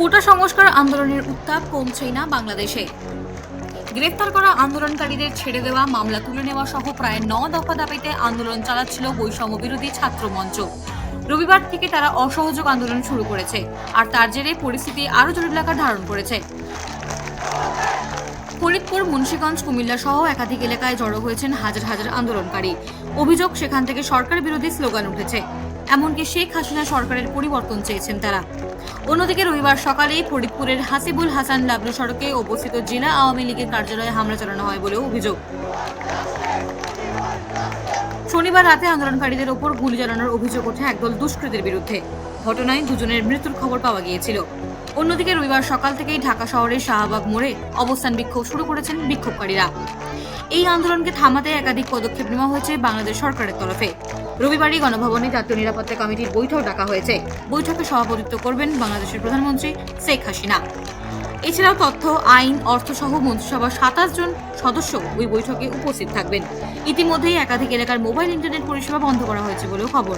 কোটা সংস্কার আন্দোলনের উত্তাপ কমছেই না বাংলাদেশে। গ্রেফতার করা আন্দোলনকারীদের ছেড়ে দেওয়া, মামলা তুলে নেওয়া সহ প্রায় ন দফা দাবিতে আন্দোলন চালাচ্ছিল বৈষম্য বিরোধী ছাত্র মঞ্চ রবিবার থেকে তারা অসহযোগ আন্দোলন শুরু করেছে, আর তার জেরে পরিস্থিতি আরও জটিল আকার ধারণ করেছে। ফরিদপুর, মুন্সীগঞ্জ, কুমিল্লা সহ একাধিক এলাকায় জড়ো হয়েছেন হাজার হাজার আন্দোলনকারী। অভিযোগ, সেখান থেকে সরকার বিরোধী স্লোগান উঠেছে। এমনকি শেখ হাসিনা সরকারের পরিবর্তন চেয়েছেন তারা। অন্যদিকে রবিবার সকালেই ফরিদপুরের হাসিবুল হাসান লাবলু সড়কে অবস্থিত জেলা আওয়ামী লীগের কার্যালয়ে হামলা চালানো হয় বলেও অভিযোগ। শনিবার রাতে আন্দোলনকারীদের ওপর গুলি চালানোর অভিযোগ ওঠে একদল দুষ্কৃতের বিরুদ্ধে। ঘটনায় দুজনের মৃত্যুর খবর পাওয়া গিয়েছিল। অন্যদিকে রবিবার সকাল থেকেই ঢাকা শহরের শাহবাগ মোড়ে অবস্থান বিক্ষোভ শুরু করেছেন বিক্ষোভকারীরা। এই আন্দোলনকে থামাতে একাধিক পদক্ষেপ নেওয়া হয়েছে বাংলাদেশ সরকারের তরফে। রবিবারই গণভবনে জাতীয় নিরাপত্তা কমিটির বৈঠক ডাকা হয়েছে। বৈঠকে সভাপতিত্ব করবেন বাংলাদেশের প্রধানমন্ত্রী শেখ হাসিনা। এছাড়াও তথ্য, আইন, অর্থসহ মন্ত্রিসভার সাতাশ জন সদস্য ওই বৈঠকে উপস্থিত থাকবেন। ইতিমধ্যেই একাধিক এলাকার মোবাইল, ইন্টারনেট পরিষেবা বন্ধ করা হয়েছে বলেও খবর।